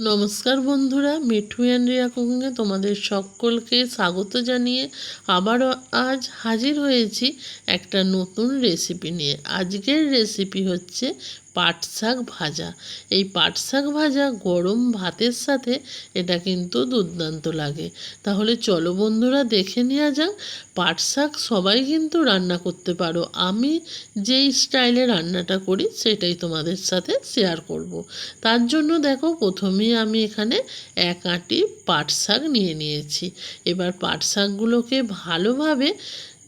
নমস্কার বন্ধুরা, মিঠু অ্যান্ড রিয়া কুকিংয়ে তোমাদের সকলকে স্বাগত জানিয়ে আবারও আজ হাজির হয়েছি একটা নতুন রেসিপি নিয়ে। আজকের রেসিপি হচ্ছে পাট শাক ভাজা। এই পাট শাক ভাজা গরম ভাতের সাথে এটা কিন্তু দুর্দান্ত লাগে। তাহলে চলো বন্ধুরা দেখে নেওয়া যাক পাট শাক সবাই কিন্তু রান্না করতে পারো। আমি যেই স্টাইলে রান্নাটা করি সেটাই তোমাদের সাথে শেয়ার করব। তার জন্য দেখো প্রথমেই আমি এখানে এক আঁটি পাট শাক নিয়ে নিয়েছি। এবার পাট শাকগুলোকে ভালোভাবে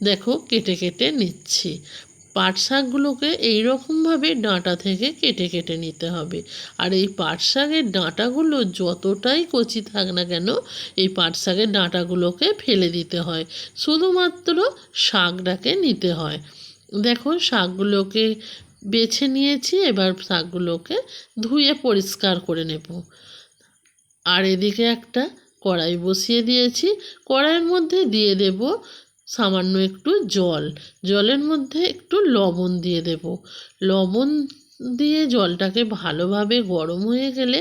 দেখো কেটে কেটে নিচ্ছি। পাট শাকগুলোকে এইরকমভাবে ডাঁটা থেকে কেটে কেটে নিতে হবে। আর এই পাট শাকের ডাঁটাগুলো যতটাই কচি থাক না কেন, এই পাট শাকের ডাঁটাগুলোকে ফেলে দিতে হয়। শুধুমাত্র শাকটাকে নিতে হয়। দেখো, শাকগুলোকে বেছে নিয়েছি, এবার শাকগুলোকে ধুয়ে পরিষ্কার করে নেব। আর এদিকে একটা কড়াই বসিয়ে দিয়েছি। কড়াইয়ের মধ্যে দিয়ে দেব সামান্য একটু জল। জলের মধ্যে একটু লবণ দিয়ে দেব। লবণ দিয়ে জলটাকে ভালোভাবে গরম হয়ে গেলে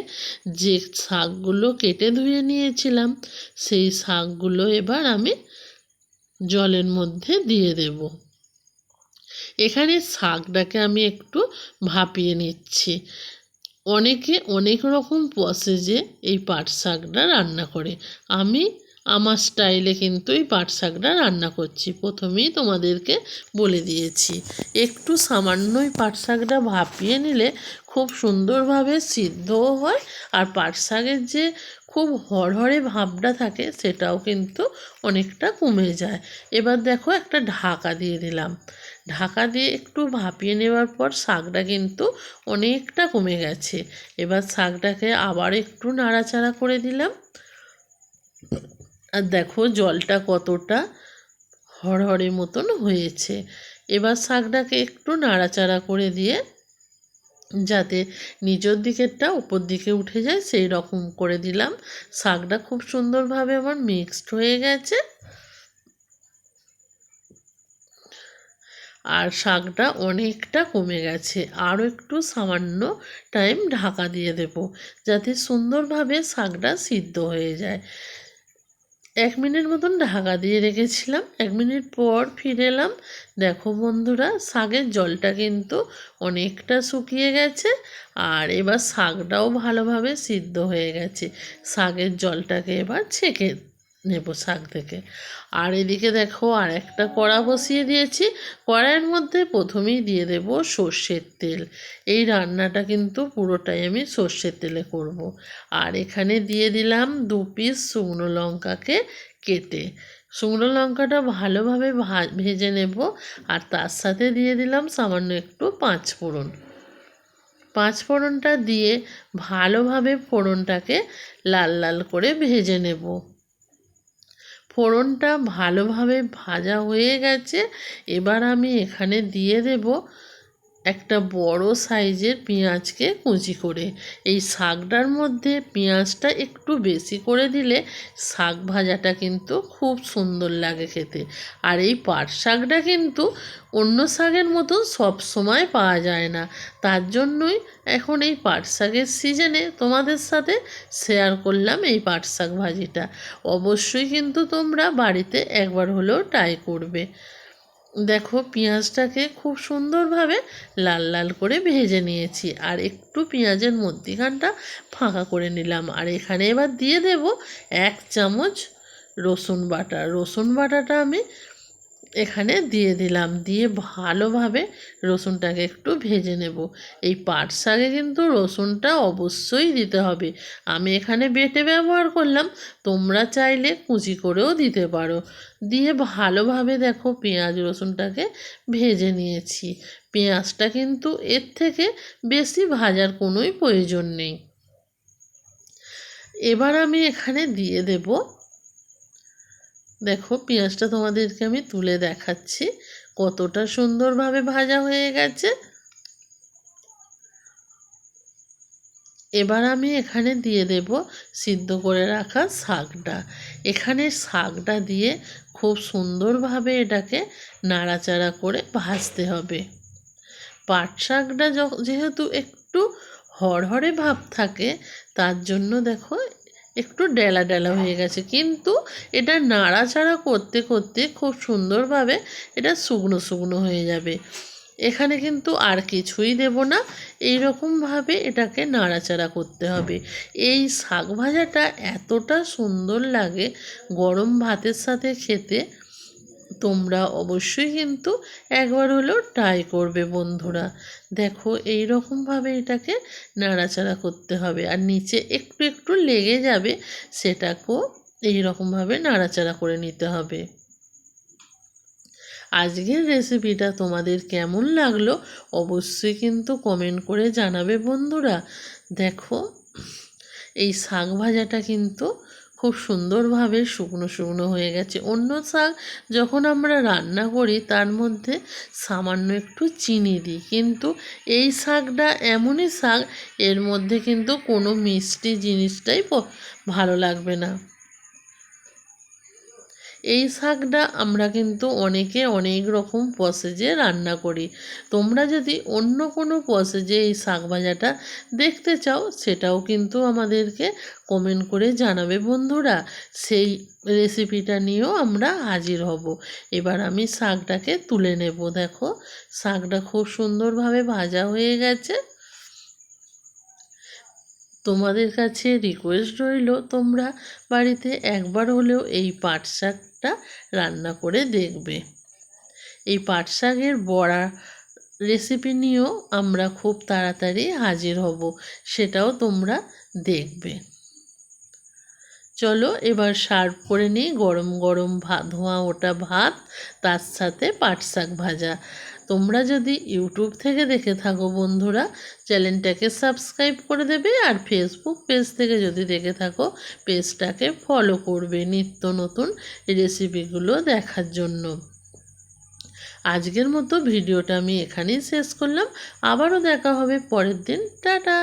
যে শাকগুলো কেটে ধুয়ে নিয়েছিলাম, সেই শাকগুলো এবার আমি জলের মধ্যে দিয়ে দেব। এখানে শাকটাকে আমি একটু ভাপিয়ে নিচ্ছি। অনেকে অনেক রকম প্রসেসে এই পাট শাকটা রান্না করে। আমি আমার স্টাইলে কিন্তু এই পাট শাকটা রান্না করছি। প্রথমেই তোমাদেরকে বলে দিয়েছি, একটু সামান্যই পাট শাকটা ভাপিয়ে নিলে খুব সুন্দরভাবে সিদ্ধও হয় আর পাট শাকের যে খুব হরহরে ভাবটা থাকে সেটাও কিন্তু অনেকটা কমে যায়। এবার দেখো একটা ঢাকা দিয়ে দিলাম। ঢাকা দিয়ে একটু ভাপিয়ে নেওয়ার পর শাকটা কিন্তু অনেকটা কমে গেছে। এবার শাকটাকে আবার একটু নাড়াচাড়া করে দিলাম। আর দেখো জলটা কতটা হরহরে মতন হয়েছে। এবার শাকটাকে একটু নাড়াচাড়া করে দিয়ে যাতে নিচের দিকেরটা উপর দিকে উঠে যায়, সেই রকম করে দিলাম। শাকটা খুব সুন্দরভাবে আমার মিক্সড হয়ে গেছে। আর শাকটা অনেকটা কমে গেছে। আরও একটু সামান্য টাইম ঢাকা দিয়ে দেব, যাতে সুন্দরভাবে শাকটা সিদ্ধ হয়ে যায়। এক মিনিট মতন ঢাকা দিয়ে রেখেছিলাম। এক মিনিট পর ফিরে এলাম। দেখো বন্ধুরা, শাকের জলটা কিন্তু অনেকটা শুকিয়ে গেছে আর এবার শাকটাও ভালোভাবে সিদ্ধ হয়ে গেছে। শাকের জলটাকে এবার ছেঁকে নেব শাক থেকে। আর এদিকে দেখো আর একটা কড়া বসিয়ে দিয়েছি। কড়াইয়ের মধ্যে প্রথমেই দিয়ে দেব সর্ষের তেল। এই রান্নাটা কিন্তু পুরোটাই আমি সর্ষের তেলে করব। আর এখানে দিয়ে দিলাম দু পিস শুকনো লঙ্কাকে কেটে। শুকনো লঙ্কাটা ভালোভাবে ভেজে নেব। আর তার সাথে দিয়ে দিলাম সামান্য একটু পাঁচ ফোড়ন। পাঁচ ফোড়নটা দিয়ে ভালোভাবে ফোড়নটাকে লাল লাল করে ভেজে নেব। ফোড়নটা ভালোভাবে ভাজা হয়ে গেছে। এবার আমি এখানে দিয়ে দেব একটা বড় সাইজের পেঁয়াজকে কুচি করে। এই শাকটার মধ্যে পেঁয়াজটা একটু বেশি করে দিলে শাক ভাজাটা কিন্তু খুব সুন্দর লাগে খেতে। আর এই পাট শাকটা কিন্তু অন্য শাকের মতো সব সময় পাওয়া যায় না। তার জন্যই এখন এই পাট শাকের সিজনে তোমাদের সাথে শেয়ার করলাম এই পাট শাক ভাজিটা। অবশ্যই কিন্তু তোমরা বাড়িতে একবার হলেও ট্রাই করবে। দেখো, পেঁয়াজটাকে খুব সুন্দরভাবে লাল লাল করে ভেজে নিয়েছি আর একটু পেঁয়াজের মধ্যিখানটা ফাঁকা করে নিলাম। আর এখানে এবার দিয়ে দেব এক চামচ রসুন বাটা। রসুন বাটাটা আমি এখানে দিয়ে দিলাম। দিয়ে ভালোভাবে রসুনটাকে একটু ভেজে নেব। এই পাট শাকে কিন্তু রসুনটা অবশ্যই দিতে হবে। আমি এখানে বেটে ব্যবহার করলাম, তোমরা চাইলে কুচি করেও দিতে পারো। দিয়ে ভালোভাবে দেখো পেঁয়াজ রসুনটাকে ভেজে নিয়েছি। পেঁয়াজটা কিন্তু এর থেকে বেশি ভাজার কোনোই প্রয়োজন নেই। এবার আমি এখানে দিয়ে দেব দেখো পেঁয়াজটা তোমাদেরকে আমি তুলে দেখাচ্ছি। কতটা সুন্দরভাবে ভাজা হয়ে গেছে। এবার আমি এখানে দিয়ে দেব সিদ্ধ করে রাখা শাকটা। এখানে শাকটা দিয়ে খুব সুন্দরভাবে এটাকে নাড়াচাড়া করে ভাজতে হবে। পাট শাকটা যেহেতু একটু হরহরে ভাব থাকে, তার জন্য দেখো একটু ডেলা ডেলা হয়ে গেছে। কিন্তু এটা নাড়াচাড়া করতে করতে খুব সুন্দরভাবে এটা শুকনো শুকনো হয়ে যাবে। এখানে কিন্তু আর কিছুই দেব না। এই রকমভাবে এটাকে নাড়াচাড়া করতে হবে। এই শাক ভাজাটা এতটা সুন্দর লাগে গরম ভাতের সাথে খেতে। তোমরা অবশ্যই কিন্তু একবার হলেও ট্রাই করবে বন্ধুরা। দেখো এই রকমভাবে এটাকে নাড়াচাড়া করতে হবে আর নিচে একটু একটু লেগে যাবে সেটাকেও এই রকমভাবে নাড়াচাড়া করে নিতে হবে। আজকের রেসিপিটা তোমাদের কেমন লাগল অবশ্যই কিন্তু কমেন্ট করে জানাবে বন্ধুরা। দেখো, এই শাক ভাজাটা কিন্তু খুব সুন্দরভাবে শুকনো শুকনো হয়ে গেছে। অন্য শাক যখন আমরা রান্না করি, তার মধ্যে সামান্য একটু চিনি দিই। কিন্তু এই শাকটা এমনই শাক, এর মধ্যে কিন্তু কোনো মিষ্টি জিনিসটাই ভালো লাগবে না। এই শাকটা আমরা কিন্তু অনেকে অনেক রকম প্রসেজে রান্না করি। তোমরা যদি অন্য কোনো প্রসেজে এই শাক ভাজাটা দেখতে চাও, সেটাও কিন্তু আমাদেরকে কমেন্ট করে জানাবে বন্ধুরা। সেই রেসিপিটা নিয়েও আমরা হাজির হব। এবার আমি শাকটাকে তুলে নেব, দেখো। শাকটা খুব সুন্দরভাবে ভাজা হয়ে গেছে। তোমাদের কাছে রিকোয়েস্ট রইল, তোমরা বাড়িতে একবার হলেও এই পাট শাকটা রান্না করে দেখবে। এই পাট শাকের বড়া রেসিপি নিয়েও আমরা খুব তাড়াতাড়ি হাজির হব, সেটাও তোমরা দেখবে। চলো এবার সার্ভ করে নিই গরম গরম ভা, ধোঁয়া ওটা ভাত, তার সাথে পাট শাক ভাজা। তোমরা যদি ইউটিউব থেকে দেখে থাকো বন্ধুরা, চ্যানেলটাকে সাবস্ক্রাইব করে দেবে আর ফেসবুক পেজ থেকে যদি দেখে থাকো, পেজটাকে ফলো করবে নিত্য নতুন রেসিপিগুলো দেখার জন্য। আজকের মতো ভিডিওটা আমি এখানেই শেষ করলাম। আবারও দেখা হবে পরের দিন। টাটা!